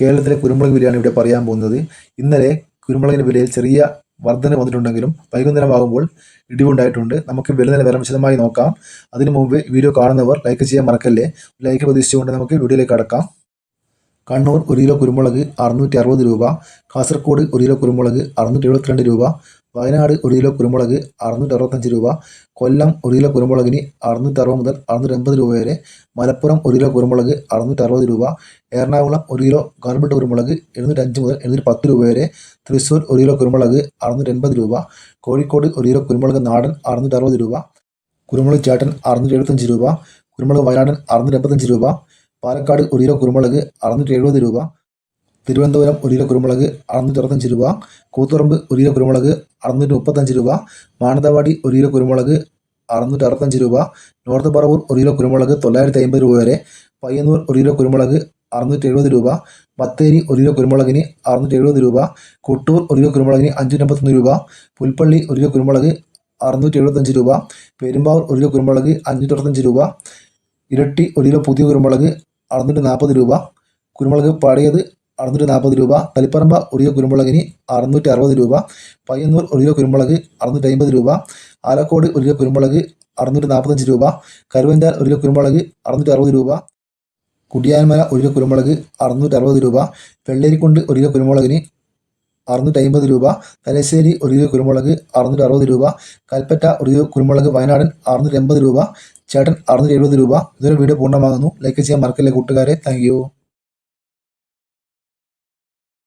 കേരളത്തിലെ കുരുമുളക് വിലയാണ് ഇവിടെ പറയാൻ പോകുന്നത് ഇന്നലെ കുരുമുളകിന്റെ വിലയിൽ ചെറിയ വർധന വന്നിട്ടുണ്ടെങ്കിലും വൈകുന്നേരമാകുമ്പോൾ ഇടിവുണ്ടായിട്ടുണ്ട്. നമുക്ക് വില നിലവാരം വിശദമായി നോക്കാം. അതിനു മുമ്പ് വീഡിയോ കാണുന്നവർ ലൈക്ക് ചെയ്യാൻ മറക്കല്ലേ. ലൈക്ക് പ്രതീക്ഷിച്ചുകൊണ്ട് നമുക്ക് വീഡിയോയിലേക്ക് അടക്കാം കണ്ണൂർ ഒരു കിലോ കുരുമുളക് അറുന്നൂറ്റി അറുപത് രൂപ. കാസർഗോഡ് ഒരു കിലോ കുരുമുളക് അറുന്നൂറ്റി എഴുപത്തിരണ്ട് രൂപ. വയനാട് ഒരു കിലോ കുരുമുളക് അറുന്നൂറ്റി അറുപത്തഞ്ച് രൂപ കൊല്ലം ഒരു കിലോ കുരുമുളകിന് അറുന്നൂറ്റി അറുപത് മുതൽ അറുന്നൂറ്റി എൺപത് രൂപ വരെ മലപ്പുറം ഒരു കിലോ കുരുമുളക് അറുന്നൂറ്റി അറുപത് രൂപ എറണാകുളം ഒരു കിലോ ഗവൺമെന്റ് കുരുമുളക് എഴുന്നൂറ്റഞ്ച് മുതൽ എഴുന്നൂറ്റി പത്ത് രൂപ വരെ തൃശ്ശൂർ ഒരു കിലോ കുരുമുളക് അറുന്നൂറ്റി എൺപത് രൂപ കോഴിക്കോട് ഒരു കിലോ കുരുമുളക് നാടൻ അറുന്നൂറ്റി അറുപത് രൂപ കുരുമുളക് ചാട്ടൻ അറുന്നൂറ്റി എഴുപത്തഞ്ച് രൂപ കുരുമുളക് വയനാടൻ അറുന്നൂറ്റി എൺപത്തഞ്ച് രൂപ പാലക്കാട് ഒരു കിലോ കുരുമുളക് അറുന്നൂറ്റി എഴുപത് രൂപ തിരുവനന്തപുരം ഒരു കിലോ കുരുമുളക് അറുന്നൂറ്റി അറുപത്തഞ്ച് രൂപ കൂത്തുറമ്പ് ഒരു കിലോ കുരുമുളക് അറുന്നൂറ്റി മുപ്പത്തഞ്ച് രൂപ മാനന്തവാടി ഒരു കിലോ കുരുമുളക് അറുന്നൂറ്റി അറുപത്തഞ്ച് രൂപ നോർത്ത് പറവൂർ ഒരു കിലോ കുരുമുളക് തൊള്ളായിരത്തി അമ്പത് രൂപ വരെ പയ്യന്നൂർ ഒരു കിലോ കുരുമുളക് അറുന്നൂറ്റി എഴുപത് രൂപ ബത്തേരി ഒരു കിലോ കുരുമുളകിന് അറുന്നൂറ്റി എഴുപത് രൂപ കൊട്ടൂർ ഒരു കിലോ കുരുമുളകിന് അഞ്ഞൂറ്റി അമ്പത്തൊന്ന് രൂപ പുൽപ്പള്ളി ഒരു കിലോ കുരുമുളക് അറുന്നൂറ്റി എഴുപത്തഞ്ച് രൂപ പെരുമ്പാവൂർ ഒരു കിലോ കുരുമുളക് അഞ്ഞൂറ്റി അറുപത്തഞ്ച് രൂപ ഇരട്ടി ഒരു കിലോ പുതിയ കുരുമുളക് അറുന്നൂറ്റി നാൽപ്പത് രൂപ കുരുമുളക് പഴയത് അറുന്നൂറ്റി നാൽപ്പത് രൂപ തളിപ്പറമ്പ ഒരു കുരുമുളകിനി അറുന്നൂറ്റി അറുപത് രൂപ പയ്യന്നൂർ ഒരു കുരുമുളക് അറുന്നൂറ്റി അമ്പത് രൂപ ആലക്കോട് ഒരു കുരുമുളക് അറുന്നൂറ്റി നാൽപ്പത്തഞ്ച് രൂപ കരുവഞ്ചാൽ ഒരു കുരുമുളക് അറുന്നൂറ്റി അറുപത് രൂപ കുടിയാൻമല ഒരു കുരുമുളക് അറുന്നൂറ്റി അറുപത് രൂപ വെള്ളേരിക്കുണ്ട് ഒരു കിലോ കുരുമുളകിന് അറുന്നൂറ്റി അമ്പത് രൂപ തലശ്ശേരി ഒരു കിലോ കുരുമുളക് അറുന്നൂറ്റി അറുപത് രൂപ കൽപ്പറ്റ ഒരു കിലോ കുരുമുളക് വയനാടൻ അറുന്നൂറ്റി എൺപത് രൂപ ചേട്ടൻ അറുന്നൂറ്റി എഴുപത് രൂപ. ഇതൊരു വീഡിയോ പൂർണമാകുന്നു. ലൈക്ക് ചെയ്യാൻ മറക്കല്ലേ കൂട്ടുകാരെ. താങ്ക്